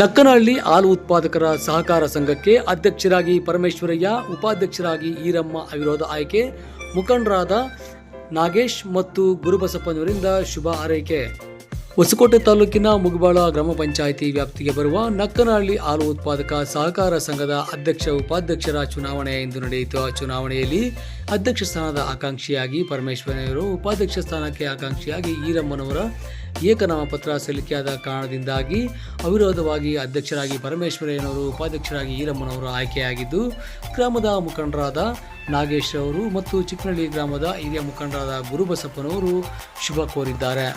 ನಕ್ಕನಹಳ್ಳಿ ಹಾಲು ಉತ್ಪಾದಕರ ಸಹಕಾರ ಸಂಘಕ್ಕೆ ಅಧ್ಯಕ್ಷರಾಗಿ ಪರಮೇಶ್ವರಯ್ಯ, ಉಪಾಧ್ಯಕ್ಷರಾಗಿ ಈರಮ್ಮ ಅವಿರೋಧ ಆಯ್ಕೆ, ಮುಖಂಡರಾದ ನಾಗೇಶ್ ಮತ್ತು ಗುರುಬಸಪ್ಪನವರಿಂದ ಶುಭ ಹಾರೈಕೆ. ಹೊಸಕೋಟೆ ತಾಲೂಕಿನ ಮುಗಬಾಳ ಗ್ರಾಮ ಪಂಚಾಯಿತಿ ವ್ಯಾಪ್ತಿಗೆ ಬರುವ ನಕ್ಕನಹಳ್ಳಿ ಹಾಲು ಉತ್ಪಾದಕ ಸಹಕಾರ ಸಂಘದ ಅಧ್ಯಕ್ಷ ಉಪಾಧ್ಯಕ್ಷರ ಚುನಾವಣೆ ಇಂದು ನಡೆಯಿತು. ಆ ಚುನಾವಣೆಯಲ್ಲಿ ಅಧ್ಯಕ್ಷ ಸ್ಥಾನದ ಆಕಾಂಕ್ಷಿಯಾಗಿ ಪರಮೇಶ್ವರಯ್ಯವರು ಉಪಾಧ್ಯಕ್ಷ ಸ್ಥಾನಕ್ಕೆ ಆಕಾಂಕ್ಷಿಯಾಗಿ ಈರಮ್ಮನವರ ಏಕನಾಮಪತ್ರ ಸಲ್ಲಿಕೆಯಾದ ಕಾರಣದಿಂದಾಗಿ ಅವಿರೋಧವಾಗಿ ಅಧ್ಯಕ್ಷರಾಗಿ ಪರಮೇಶ್ವರಯ್ಯನವರು, ಉಪಾಧ್ಯಕ್ಷರಾಗಿ ಈರಮ್ಮನವರು ಆಯ್ಕೆಯಾಗಿದ್ದು, ಗ್ರಾಮದ ಮುಖಂಡರಾದ ನಾಗೇಶ್ ಅವರು ಮತ್ತು ಚಿಕ್ಕನಹಳ್ಳಿ ಗ್ರಾಮದ ಹಿರಿಯ ಮುಖಂಡರಾದ ಗುರುಬಸಪ್ಪನವರು ಶುಭ ಕೋರಿದ್ದಾರೆ.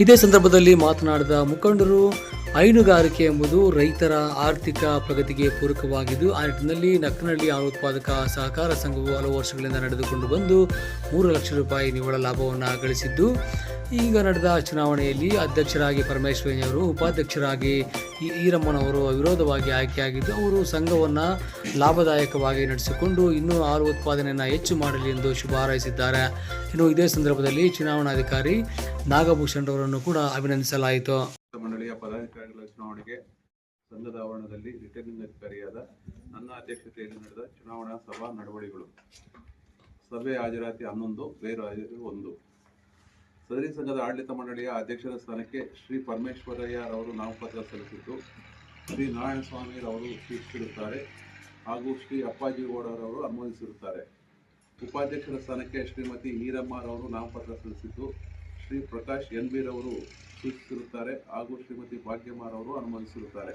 ಇದೇ ಸಂದರ್ಭದಲ್ಲಿ ಮಾತನಾಡಿದ ಮುಖಂಡರು ಹೈನುಗಾರಿಕೆ ಎಂಬುದು ರೈತರ ಆರ್ಥಿಕ ಪ್ರಗತಿಗೆ ಪೂರಕವಾಗಿದ್ದು, ಆ ನಿಟ್ಟಿನಲ್ಲಿ ನಕ್ಕನಹಳ್ಳಿ ಹಾಲು ಉತ್ಪಾದಕ ಸಹಕಾರ ಸಂಘವು ಹಲವು ವರ್ಷಗಳಿಂದ ನಡೆದುಕೊಂಡು ಬಂದು ಮೂರು ಲಕ್ಷ ರೂಪಾಯಿ ನಿವ್ವಳ ಲಾಭವನ್ನು ಗಳಿಸಿದ್ದು, ಈಗ ನಡೆದ ಚುನಾವಣೆಯಲ್ಲಿ ಅಧ್ಯಕ್ಷರಾಗಿ ಪರಮೇಶ್ವರಿಯವರು, ಉಪಾಧ್ಯಕ್ಷರಾಗಿ ಈರಮ್ಮನವರು ಅವಿರೋಧವಾಗಿ ಆಯ್ಕೆಯಾಗಿದ್ದು, ಅವರು ಸಂಘವನ್ನು ಲಾಭದಾಯಕವಾಗಿ ನಡೆಸಿಕೊಂಡು ಇನ್ನೂ ಹಾಲು ಉತ್ಪಾದನೆಯನ್ನು ಹೆಚ್ಚು ಮಾಡಲಿ ಎಂದು ಶುಭ ಹಾರೈಸಿದ್ದಾರೆ. ಇನ್ನು ಇದೇ ಸಂದರ್ಭದಲ್ಲಿ ಚುನಾವಣಾಧಿಕಾರಿ ನಾಗಭೂಷಣ್ ಅವರನ್ನು ಕೂಡ ಅಭಿನಂದಿಸಲಾಯಿತು. ಮಂಡಳಿಯ ಪದಾಧಿಕಾರಿಗಳ ಚುನಾವಣೆಗೆ ಸಂಘದ ಆವರಣದಲ್ಲಿ ರಿಟರ್ನಿಂಗ್ ಅಧಿಕಾರಿಯಾದ ನನ್ನ ಅಧ್ಯಕ್ಷತೆಯಲ್ಲಿ ನಡೆದ ಚುನಾವಣಾ ಸಭಾ ನಡವಳಿಗಳು. ಸಭೆ ಹಾಜರಾತಿ ಹನ್ನೊಂದು, ಬೇರು ಹಾಜರಿ ಒಂದು. ಸದರಿ ಸಂಘದ ಆಡಳಿತ ಮಂಡಳಿಯ ಅಧ್ಯಕ್ಷರ ಸ್ಥಾನಕ್ಕೆ ಶ್ರೀ ಪರಮೇಶ್ವರಯ್ಯರವರು ನಾಮಪತ್ರ ಸಲ್ಲಿಸಿದ್ದು, ಶ್ರೀ ನಾರಾಯಣಸ್ವಾಮಿರವರು ಸ್ವೀಕರಿಸಿರುತ್ತಾರೆ ಹಾಗೂ ಶ್ರೀ ಅಪ್ಪಾಜಿ ಗೌಡರವರು ಅನುಮೋದಿಸಿರುತ್ತಾರೆ. ಉಪಾಧ್ಯಕ್ಷರ ಸ್ಥಾನಕ್ಕೆ ಶ್ರೀಮತಿ ಈರಮ್ಮರವರು ನಾಮಪತ್ರ ಸಲ್ಲಿಸಿದ್ದು ಶ್ರೀ ಪ್ರಕಾಶ್ ಎನ್ ಬೀರವರು ಸೂಚಿಸಿರುತ್ತಾರೆ ಹಾಗೂ ಶ್ರೀಮತಿ ಭಾಗ್ಯಮಾರವರು ಅನುಮೋದಿಸಿರುತ್ತಾರೆ.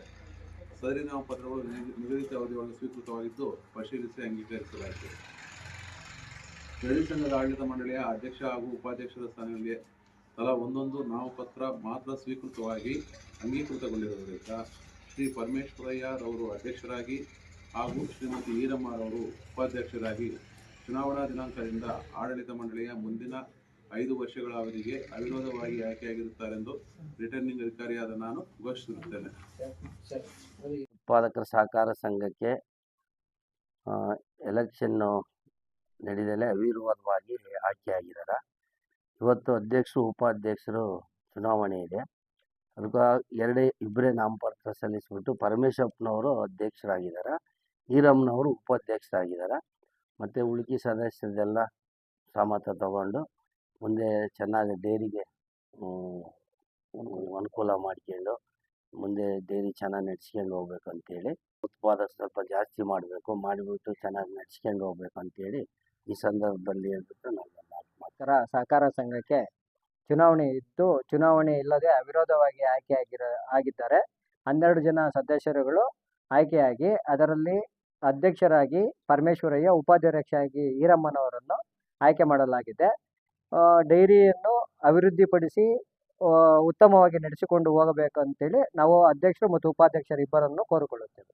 ಸದರಿ ನಾಮಪತ್ರಗಳು ನಿಗದಿ- ನಿಗದಿತ ಅವಧಿಯೊಳಗೆ ಸ್ವೀಕೃತವಾಗಿದ್ದು ಪರಿಶೀಲಿಸಿ ಅಂಗೀಕರಿಸಲಾಯಿತು. ಕ್ರೆಡಿಟ್ ಸಂಘದ ಆಡಳಿತ ಮಂಡಳಿಯ ಅಧ್ಯಕ್ಷ ಹಾಗೂ ಉಪಾಧ್ಯಕ್ಷರ ಸ್ಥಾನಗಳಿಗೆ ತಲಾ ಒಂದೊಂದು ನಾಮಪತ್ರ ಮಾತ್ರ ಸ್ವೀಕೃತವಾಗಿ ಅಂಗೀಕೃತಗೊಂಡಿರುವುದರಿಂದ ಶ್ರೀ ಪರಮೇಶ್ವರಯ್ಯರವರು ಅಧ್ಯಕ್ಷರಾಗಿ ಹಾಗೂ ಶ್ರೀಮತಿ ಈರಮ್ಮರವರು ಉಪಾಧ್ಯಕ್ಷರಾಗಿ ಚುನಾವಣಾ ದಿನಾಂಕದಿಂದ ಆಡಳಿತ ಮಂಡಳಿಯ ಮುಂದಿನ ಐದು ವರ್ಷಗಳ ಅವಧಿಗೆ ಅವಿರೋಧವಾಗಿ ಆಯ್ಕೆಯಾಗಿರುತ್ತಾರೆಂದು ರಿಟರ್ನಿಂಗ್ ಅಧಿಕಾರಿಯಾದ ನಾನು ಘೋಷಿಸಿರುತ್ತೇನೆ ಉತ್ಪಾದಕರ ಸಹಕಾರ ಸಂಘಕ್ಕೆ ಎಲೆಕ್ಷನ್ನು ನಡೆದಲೇ ಅವಿರೋಧವಾಗಿ ಆಯ್ಕೆಯಾಗಿದ್ದಾರೆ ಇವತ್ತು ಅಧ್ಯಕ್ಷರು, ಉಪಾಧ್ಯಕ್ಷರು ಚುನಾವಣೆ ಇದೆ. ಅದಕ್ಕೆ ಎರಡೇ ಇಬ್ಬರೇ ನಾಮಪತ್ರ ಸಲ್ಲಿಸಿಬಿಟ್ಟು ಪರಮೇಶಪ್ಪನವರು ಅಧ್ಯಕ್ಷರಾಗಿದ್ದಾರೆ ಈರಮ್ಮನವರು ಉಪಾಧ್ಯಕ್ಷರಾಗಿದ್ದಾರೆ ಮತ್ತು ಉಳುಕಿ ಸದಸ್ಯರದೆಲ್ಲ ಸಮತ ತಗೊಂಡು ಮುಂದೆ ಚೆನ್ನಾಗಿ ಡೈರಿಗೆ ಅನುಕೂಲ ಮಾಡ್ಕೊಂಡು ಮುಂದೆ ಡೈರಿ ಚೆನ್ನಾಗಿ ನಡ್ಸ್ಕೊಂಡು ಹೋಗ್ಬೇಕು ಅಂತೇಳಿ ಉತ್ಪಾದನೆ ಸ್ವಲ್ಪ ಜಾಸ್ತಿ ಮಾಡಬೇಕು, ಮಾಡಿಬಿಟ್ಟು ಚೆನ್ನಾಗಿ ನಡ್ಸ್ಕೊಂಡು ಹೋಗ್ಬೇಕು ಅಂತೇಳಿ ಈ ಸಂದರ್ಭದಲ್ಲಿ ಹೇಳ್ಬಿಟ್ಟು ನಾನು ಮಾತು ಮಾತು ಸಹಕಾರ ಸಂಘಕ್ಕೆ ಚುನಾವಣೆ ಇತ್ತು ಚುನಾವಣೆ ಇಲ್ಲದೆ ಅವಿರೋಧವಾಗಿ ಆಯ್ಕೆ ಆಗಿರೋ, ಆಗಿದ್ದಾರೆ. ಹನ್ನೆರಡು ಜನ ಸದಸ್ಯರುಗಳು ಆಯ್ಕೆಯಾಗಿ ಅದರಲ್ಲಿ ಅಧ್ಯಕ್ಷರಾಗಿ ಪರಮೇಶ್ವರಯ್ಯ, ಉಪಾಧ್ಯಕ್ಷರಾಗಿ ಈರಮ್ಮನವರನ್ನು ಆಯ್ಕೆ ಮಾಡಲಾಗಿದೆ. ಡೈರಿಯನ್ನು ಅಭಿವೃದ್ಧಿಪಡಿಸಿ ಉತ್ತಮವಾಗಿ ನಡೆಸಿಕೊಂಡು ಹೋಗಬೇಕು ಅಂತೇಳಿ ನಾವು ಅಧ್ಯಕ್ಷರು ಮತ್ತು ಉಪಾಧ್ಯಕ್ಷರು ಇಬ್ಬರನ್ನು ಕೋರಿಕೊಳ್ಳುತ್ತೇವೆ.